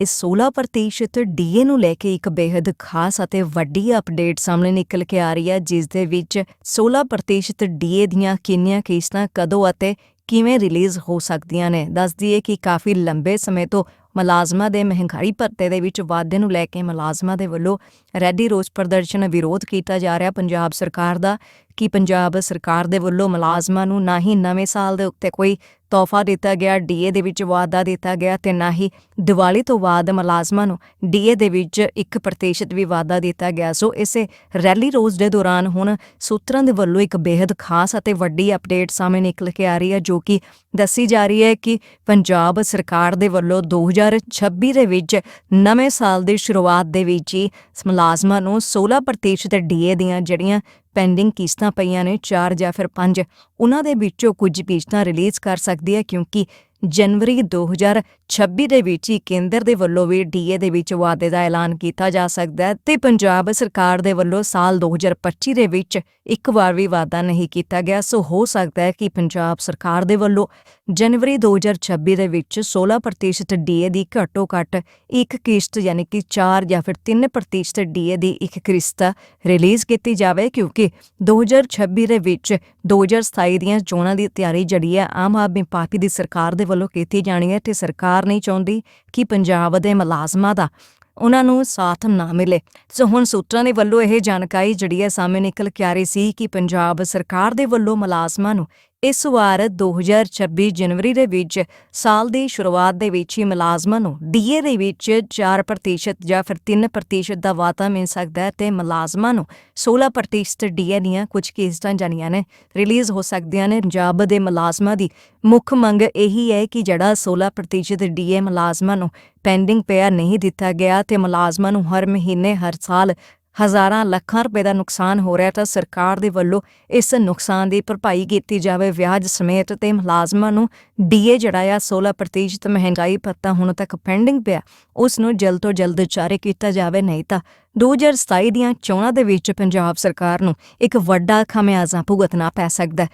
ਇਸ 16% ਡੀਏ ਨੂੰ ਲੈ ਕੇ ਇੱਕ ਬੇहद ਖਾਸ ਅਤੇ ਵੱਡੀ ਅਪਡੇਟ ਸਾਹਮਣੇ ਨਿਕਲ ਕੇ ਆ ਰਹੀ ਹੈ, ਜਿਸ ਦੇ ਵਿੱਚ 16% ਡੀਏ ਦੀਆਂ ਕਿੰਨੀਆਂ ਕਿਸ਼ਤਾਂ ਕਦੋਂ ਅਤੇ ਕਿਵੇਂ ਰਿਲੀਜ਼ ਹੋ ਸਕਦੀਆਂ ਨੇ। ਦੱਸ ਦਈਏ ਕਿ ਕਾਫੀ ਲੰਬੇ ਸਮੇਂ ਤੋਂ ਮੁਲਾਜ਼ਮਾਂ ਦੇ ਮਹਿੰਗਾਈ ਭੱਤੇ ਦੇ ਵਿੱਚ ਵਾਧੇ ਨੂੰ ਲੈ ਕੇ ਮੁਲਾਜ਼ਮਾਂ ਦੇ ਵੱਲੋਂ ਰੈਡੀ ਰੋਸ ਪ੍ਰਦਰਸ਼ਨ ਵਿਰੋਧ ਕੀਤਾ ਜਾ ਰਿਹਾ। ਪੰਜਾਬ ਸਰਕਾਰ ਦਾ ਕਿ ਪੰਜਾਬ ਸਰਕਾਰ ਦੇ ਵੱਲੋਂ ਮੁਲਾਜ਼ਮਾਂ ਨੂੰ ਨਾ ਹੀ ਨਵੇਂ ਸਾਲ ਦੇ ਉੱਤੇ ਕੋਈ ਤੋਹਫਾ ਦਿੱਤਾ ਗਿਆ ਡੀਏ ਦੇ ਵਿੱਚ ਵਾਅਦਾ ਦਿੱਤਾ ਗਿਆ ਤੇ ਨਾ ਹੀ ਦੀਵਾਲੀ ਤੋਂ ਬਾਅਦ ਮੁਲਾਜ਼ਮਾਂ ਨੂੰ ਡੀਏ ਦੇ ਵਿੱਚ 1% ਵੀ ਵਾਅਦਾ ਦਿੱਤਾ ਗਿਆ। ਸੋ ਇਸੇ ਰੈਲੀ ਰੋਜ਼ ਦੇ ਦੌਰਾਨ ਹੁਣ ਸੂਤਰਾਂ ਦੇ ਵੱਲੋਂ ਇੱਕ ਬੇहद ਖਾਸ ਅਤੇ ਵੱਡੀ ਅਪਡੇਟ ਸਾਹਮਣੇ ਨਿਕਲ ਕੇ ਆ ਰਹੀ ਹੈ, ਜੋ ਕਿ ਦੱਸੀ ਜਾ ਰਹੀ ਹੈ ਕਿ ਪੰਜਾਬ ਸਰਕਾਰ ਦੇ ਵੱਲੋਂ 2026 ਦੇ ਵਿੱਚ ਨਵੇਂ ਸਾਲ ਦੀ ਸ਼ੁਰੂਆਤ ਦੇ ਵਿੱਚ ਹੀ ਮੁਲਾਜ਼ਮਾਂ ਨੂੰ 16% ਡੀਏ ਦੀਆਂ ਜਿਹੜੀਆਂ ਪੈਂਡਿੰਗ ਕਿਸ਼ਤਾਂ ਪਈਆਂ ਨੇ 4 ਜਾਂ ਫਿਰ 5 ਉਹਨਾਂ ਦੇ ਵਿੱਚੋਂ ਕੁਝ ਕਿਸ਼ਤਾਂ ਰਿਲੀਜ਼ ਕਰ ਸਕਦੀ ਹੈ ਕਿਉਂਕਿ ਜਨਵਰੀ 2026 ਦੇ ਵਿੱਚ ਹੀ ਕੇਂਦਰ ਦੇ ਵੱਲੋਂ ਵੀ ਡੀਏ ਦੇ ਵਿੱਚ ਵਾਅਦੇ ਦਾ ਐਲਾਨ ਕੀਤਾ ਜਾ ਸਕਦਾ ਹੈ ਤੇ ਪੰਜਾਬ ਸਰਕਾਰ ਦੇ ਵੱਲੋਂ ਸਾਲ 2025 ਦੇ ਵਿੱਚ ਇੱਕ ਵਾਰ ਵੀ ਵਾਅਦਾ ਨਹੀਂ ਕੀਤਾ ਗਿਆ। ਸੋ ਹੋ ਸਕਦਾ ਹੈ ਕਿ ਪੰਜਾਬ ਸਰਕਾਰ ਦੇ ਵੱਲੋਂ ਜਨਵਰੀ 2026 ਦੇ ਵਿੱਚ 16% ਡੀਏ ਦੀ ਘੱਟੋ ਘੱਟ ਇੱਕ ਕਿਸ਼ਤ ਯਾਨੀ ਕਿ 4 ਜਾਂ ਫਿਰ 3% ਡੀਏ ਦੀ ਇੱਕ ਕਿਸ਼ਤ ਰਿਲੀਜ਼ ਕੀਤੀ ਜਾਵੇ, ਕਿਉਂਕਿ 2026 ਦੇ ਵਿੱਚ 2027 ਦੀਆਂ ਚੋਣਾਂ ਦੀ ਤਿਆਰੀ ਜਿਹੜੀ ਹੈ, ਆਮ ਆਦਮੀ ਪਾਰਟੀ ਦੀ ਸਰਕਾਰ ਦੇ ਵੱਲੋਂ ਕੀਤੀ ਜਾਣੀ ਹੈ ਤੇ ਸਰਕਾਰ ਨਹੀਂ ਚਾਹੁੰਦੀ ਕਿ ਪੰਜਾਬ ਦੇ ਮੁਲਾਜ਼ਮਾਂ ਦਾ ਉਹਨਾਂ ਨੂੰ ਸਾਥ ਨਾ ਮਿਲੇ। ਸੋ ਹੁਣ ਸੂਤਰਾਂ ਦੇ ਵੱਲੋਂ ਇਹ ਜਾਣਕਾਰੀ ਜਿਹੜੀ ਹੈ, ਸਾਹਮਣੇ ਨਿਕਲ ਕੇ ਆ ਰਹੀ ਸੀ ਕਿ ਪੰਜਾਬ ਸਰਕਾਰ ਦੇ ਵੱਲੋਂ ਮੁਲਾਜ਼ਮਾਂ ਨੂੰ ਇਸ ਵਾਰ 2026 ਜਨਵਰੀ ਦੇ ਵਿੱਚ ਸਾਲ ਦੀ ਸ਼ੁਰੂਆਤ ਦੇ ਵਿੱਚ ਹੀ ਮੁਲਾਜ਼ਮਾਂ ਨੂੰ ਡੀਏ ਦੇ ਵਿੱਚ 4% ਜਾਂ ਫਿਰ 3% ਦਾ ਵਾਧਾ ਮਿਲ ਸਕਦਾ ਹੈ ਤੇ ਮੁਲਾਜ਼ਮਾਂ ਨੂੰ 16% ਡੀਏ ਦੀਆਂ ਕੁਝ ਕਿਸ਼ਤਾਂ ਜਾਣੀਆਂ ਨੇ। ਰਿਲੀਜ਼ ਹੋ ਸਕਦੀਆਂ ਨੇ। ਪੰਜਾਬ ਦੇ ਮੁਲਾਜ਼ਮਾਂ ਦੀ ਮੁੱਖ ਮੰਗ ਇਹੀ ਹੈ ਕਿ ਜਿਹੜਾ 16% ਡੀਏ ਮੁਲਾਜ਼ਮਾਂ ਨੂੰ ਪੈਂਡਿੰਗ ਪਿਆ ਨਹੀਂ ਦਿੱਤਾ ਗਿਆ ਤੇ ਮੁਲਾਜ਼ਮਾਂ ਨੂੰ ਹਰ ਮਹੀਨੇ, ਹਰ ਸਾਲ ਹਜ਼ਾਰਾਂ ਲੱਖਾਂ ਰੁਪਏ ਦਾ ਨੁਕਸਾਨ ਹੋ ਰਿਹਾ ਤਾਂ ਸਰਕਾਰ ਦੇ ਵੱਲੋਂ ਇਸ ਨੁਕਸਾਨ ਦੀ ਭਰਪਾਈ ਕੀਤੀ ਜਾਵੇ। ਵਿਆਜ ਸਮੇਤ ਤੇ ਮੁਲਾਜ਼ਮਾਂ ਨੂੰ ਡੀਏ ਜਿਹੜਾ ਆ 16% ਮਹਿੰਗਾਈ ਭੱਤਾ ਹੁਣ ਤੱਕ ਪੈਂਡਿੰਗ ਪਿਆ। ਉਸ ਨੂੰ ਜਲਦ ਤੋਂ ਜਲਦ ਜਾਰੀ ਕੀਤਾ ਜਾਵੇ, ਨਹੀਂ ਤਾਂ 2027 ਦੀਆਂ ਚੋਣਾਂ ਦੇ ਵਿੱਚ ਪੰਜਾਬ ਸਰਕਾਰ ਨੂੰ ਇੱਕ ਵੱਡਾ ਖਮਿਆਜ਼ਾ ਭੁਗਤਣਾ ਪੈ ਸਕਦਾ